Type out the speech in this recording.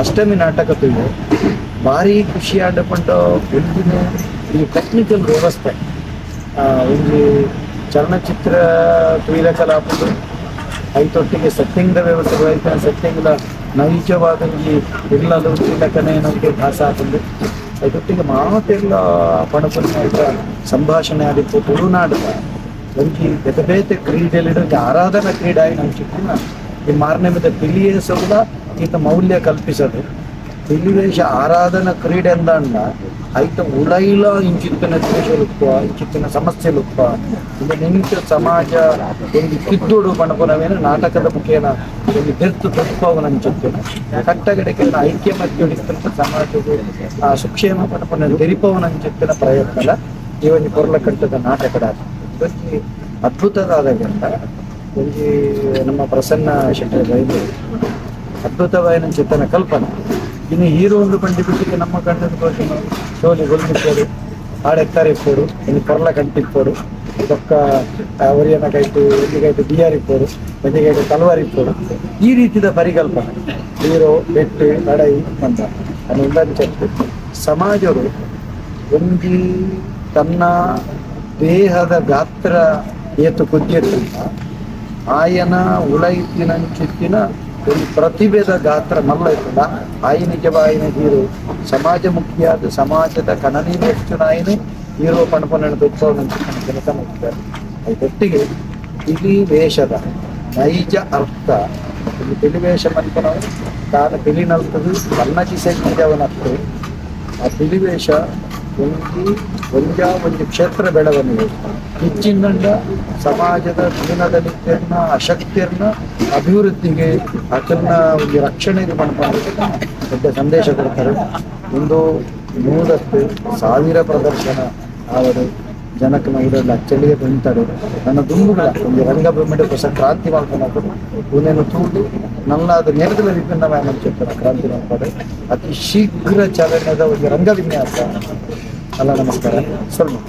ಅಷ್ಟಮಿ ನಾಟಕ ತುಳು ಭಾರಿ ಖುಷಿ ಆಡಪಂಟ ಒಂದಿನ ಈ ಟೆಕ್ನಿಕಲ್ ವ್ಯವಸ್ಥೆ. ಒಂದು ಚಲನಚಿತ್ರ ತುಯಿಲ ಕಲಾಪದ ಐತೊಟ್ಟಿಗೆ ಸೆಟ್ಟಿಂಗ್ದ ವ್ಯವಸ್ಥೆ ಐತೆ ಸೆಟ್ಟಿಂಗ್ದ ನೈಜವಾದ ಈ ಇಲ್ಲದ ಇಲ್ಲಕನೇ ನಮಗೆ ಭಾಸ ಹಾಕೊಂಡು ಐತೊಟ್ಟಿಗೆ ಮಾತೆಲ್ಲ ಪಣಪನ ಸಂಭಾಷಣೆ ಆಗಿತ್ತು ತುಳುನಾಡದ ಒಂಜಿ ಬೆತಬೇತೆ ಬೇತೆ ಕ್ರೀಡೆಲಿಡ ಆರಾಧನಾ ಕ್ರೀಡೆ ನಮ್ಮ ಚಿಕ್ಕ ಈ ಮಾರನೇ ಮೇಲೆ ತಿಳಿಯೇಸೋದ ಈತ ಮೌಲ್ಯ ಕಲ್ಪಿಸೋದು ತಿಳಿವೇಶ ಆರಾಧನಾ ಕ್ರೀಡೆ ಅಂದಂಡ ಐತ ಉಳೈಲ ಇಂಚಿತ್ತಿನ ದ್ವೇಷಲುಪ್ಪ ಇಂಚಿತ್ತಿನ ಸಮಸ್ಯೆಲುಪ್ಪ ಇದು ನಿಂತ ಸಮಾಜ ಒಂದು ಕಿತ್ತೋಡು ಪಣಪನವೇನು ನಾಟಕದ ಮುಖೇನ ಒಂದು ಬೆರ್ತು ತತ್ವವನ್ನು ಅಂಚಿತ್ತಿನ ಕಟ್ಟಗಡೆಗೆ ಐಕ್ಯ ಮಧ್ಯಡಿಸ್ತಂತ ಸಮಾಜದ ಆ ಸುಕ್ಷೇಮ ಪಣಪನ ತೆರಿಪವನ ಅಂಚಿತ್ತಿನ ಪ್ರಯತ್ನದ ಈ ಒಂದು ಕೊರಲ ಕಟ್ಟದ ನಾಟಕದ ಒಂಜಿ ಒಂಜಿ ನಮ್ಮ ಪ್ರಸನ್ನ ಶೆಟ್ಟರ್ ಬೈದು ಅದ್ಭುತವಾದ ಚಿತ್ರನ ಕಲ್ಪನೆ. ಇನ್ನು ಹೀರೋ ಒಂದು ಬಿಟ್ಟಿಗೆ ನಮ್ಮ ಕಣ್ಣದ ಬಗ್ಗೆ ಶೋಲಿ ಗೊಲ್ಮಿಪ್ಪೋಡು ಇಪ್ಪೋರು ಇನ್ನು ಕೊರಲ ಕಂಟಿಪ್ಪೋಡು ಪಕ್ಕ ಒರಿಯನ ಕೈಟು ಎಲ್ಲಿಗೈಟು ಬಿಯಾರಿಪ್ಪೋಡು ತಲವಾರ್ ಇಪ್ಪೋರು ಈ ರೀತಿಯ ಪರಿಕಲ್ಪನೆ. ಹೀರೋ, ಬೆಟ್ಟು, ನಡೈ ಅಂತ ಚರ್ಚೆ. ಸಮಾಜರು ಒಂದು ತನ್ನ ದೇಹದ ಗಾತ್ರ ಏತು ಕುದ್ಯತ್ತಿನ ಆಯನ ಉಳೈತಿನಂಚಿತ್ತಿನ ಒಂದು ಪ್ರತಿಭೆದ ಗಾತ್ರ ಮಲ್ಲ ಇರ್ತದ ಆಯಿ ನಿಜವಾಯಿನ ಹೀರೋ ಸಮಾಜಮುಖಿಯಾದ ಸಮಾಜದ ಕಣನಿ ಹೆಚ್ಚುನಾಯಿನ ಹೀರೋ ಪಣಪನ ಉತ್ಸವನಂಚಿನ ಕೆಲಸ ಮಾಡ್ತಾರೆ. ಅದೊಟ್ಟಿಗೆ ತಿಳಿ ವೇಷದ ನೈಜ ಅರ್ಥ. ಒಂದು ತಿಳಿ ವೇಷ ಮನ್ಪನವು ತಾನು ತಿಳಿನಲ್ತದು ಬಣ್ಣಜಿ ಸೆಟ್ಟಿದವನತ್ತು ಆ ತಿಳಿವೇಶ ಒಂಜಿ ಒಂಜ ಒಂದು ಕ್ಷೇತ್ರ ಬೆಳವಣಿಗೆ. ಹೆಚ್ಚಿನಂಡ ಸಮಾಜದ ದಿನದ ನಿತ್ಯನ್ನ ಅಶಕ್ತಿಯನ್ನ ಅಭಿವೃದ್ಧಿಗೆ ಅದನ್ನ ಒಂದು ರಕ್ಷಣೆಗೆ ಮಾಡ್ಕೊಂಡು ದೊಡ್ಡ ಸಂದೇಶ ಕೊಡ್ತಾರೆ. ಒಂದು ನೂರತ್ತು ಸಾವಿರ ಪ್ರದರ್ಶನ ಅವರು ಜನಕ್ಕೆ ನಾವು ಅಚ್ಚಳಿಗೆ ಬಂತಾರೆ. ನನ್ನ ದುಂಬುಗಳ, ಒಂದು ರಂಗಭೂಮಿയുടെ ಹೊಸ ಕ್ರಾಂತಿ ಮಾಡ್ಕೊಂಡು ಇವನೇನು ತೂಡು ನನ್ನ ಅದು ನೇರದಲ್ಲಿ ವಿಭಿನ್ನವಾದ ಕ್ರಾಂತಿ ಮಾಡ್ತಾರೆ. ಅತಿ ಶೀಘ್ರ ಚಲನದ ಒಂದು ರಂಗ ವಿನ್ಯಾಸ ಅಲ್ಲ ನಮಸ್ಕಾರ ಸ್ವಲ್ಪ